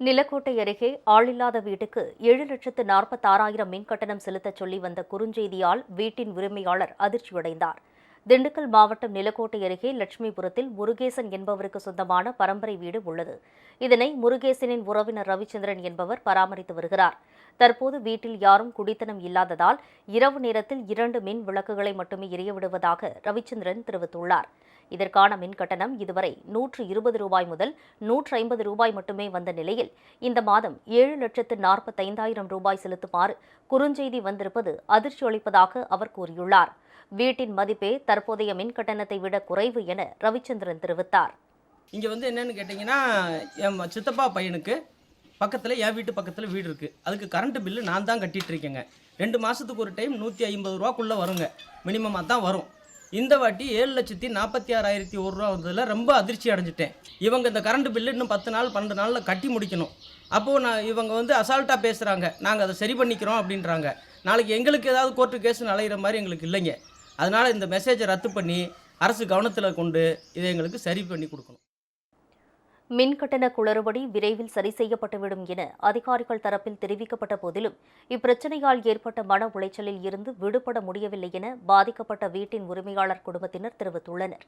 நிலக்கோட்டை அருகே ஆளில்லாத வீட்டுக்கு ஏழு லட்சத்து நாற்பத்தாறாயிரம் மின் கட்டணம் செலுத்தச் சொல்லி வந்த குறுஞ்செய்தியால் வீட்டின் உரிமையாளர் அதிர்ச்சியடைந்தார். திண்டுக்கல் மாவட்டம் நிலக்கோட்டை அருகே லட்சுமிபுரத்தில் முருகேசன் என்பவருக்கு சொந்தமான பரம்பரை வீடு உள்ளது. இதனை முருகேசனின் உறவினர் ரவிச்சந்திரன் என்பவர் பராமரித்து வருகிறார். தற்போது வீட்டில் யாரும் குடித்தனம் இல்லாததால் இரவு நேரத்தில் இரண்டு மின் விளக்குகளை மட்டுமே எரிய விடுவதாக ரவிச்சந்திரன் தெரிவித்துள்ளார். இதற்கான மின் கட்டணம் இதுவரை நூற்று இருபது ரூபாய் முதல் நூற்று ஐம்பது ரூபாய் மட்டுமே வந்த நிலையில் இந்த மாதம் ஏழு லட்சத்து நாற்பத்தைந்தாயிரம் ரூபாய் செலுத்துமாறு குறுஞ்செய்தி வந்திருப்பது அதிர்ச்சி அளிப்பதாக அவர் கூறியுள்ளார். வீட்டின் மதிப்பே தற்போதைய மின் கட்டணத்தை விட குறைவு என ரவிச்சந்திரன் தெரிவித்தார். இங்கே வந்து என்னன்னு கேட்டிங்கன்னா என் சித்தப்பா பையனுக்கு பக்கத்தில் என் வீட்டு பக்கத்தில் வீடு இருக்குது அதுக்கு கரண்ட்டு பில்லு நான் தான் கட்டிட்டு இருக்கேங்க. ரெண்டு மாதத்துக்கு ஒரு டைம் நூற்றி ஐம்பது ரூபாக்குள்ளே வருங்க. மினிமமாக தான் வரும். இந்த வாட்டி ஏழு லட்சத்தி நாற்பத்தி ஆறாயிரத்தி ஒரு ரூபா வந்ததில் ரொம்ப அதிர்ச்சி அடைஞ்சிட்டேன். இவங்க இந்த கரண்ட் பில்லு இன்னும் பத்து நாள் பன்னெண்டு நாளில் கட்டி முடிக்கணும். அப்போது நான் இவங்க வந்து அசால்ட்டாக பேசுகிறாங்க நாங்கள் அதை சரி பண்ணிக்கிறோம் அப்படின்றாங்க. நாளைக்கு எங்களுக்கு ஏதாவது கோர்ட்டு கேஸ் அலையிற மாதிரி எங்களுக்கு இல்லைங்க. அதனால் இந்த மெசேஜை ரத்து பண்ணி அரசு கவனத்தில் கொண்டு இதை எங்களுக்கு சரி பண்ணி கொடுக்கணும். மின்கட்டண குளறுபடி விரைவில் சரி செய்யப்பட்டுவிடும் என அதிகாரிகள் தரப்பில் தெரிவிக்கப்பட்ட போதிலும் இப்பிரச்சனையால் ஏற்பட்ட மன உளைச்சலில் இருந்து விடுபட முடியவில்லை என பாதிக்கப்பட்ட வீட்டின் உரிமையாளர் குடும்பத்தினர் தெரிவித்துள்ளனர்.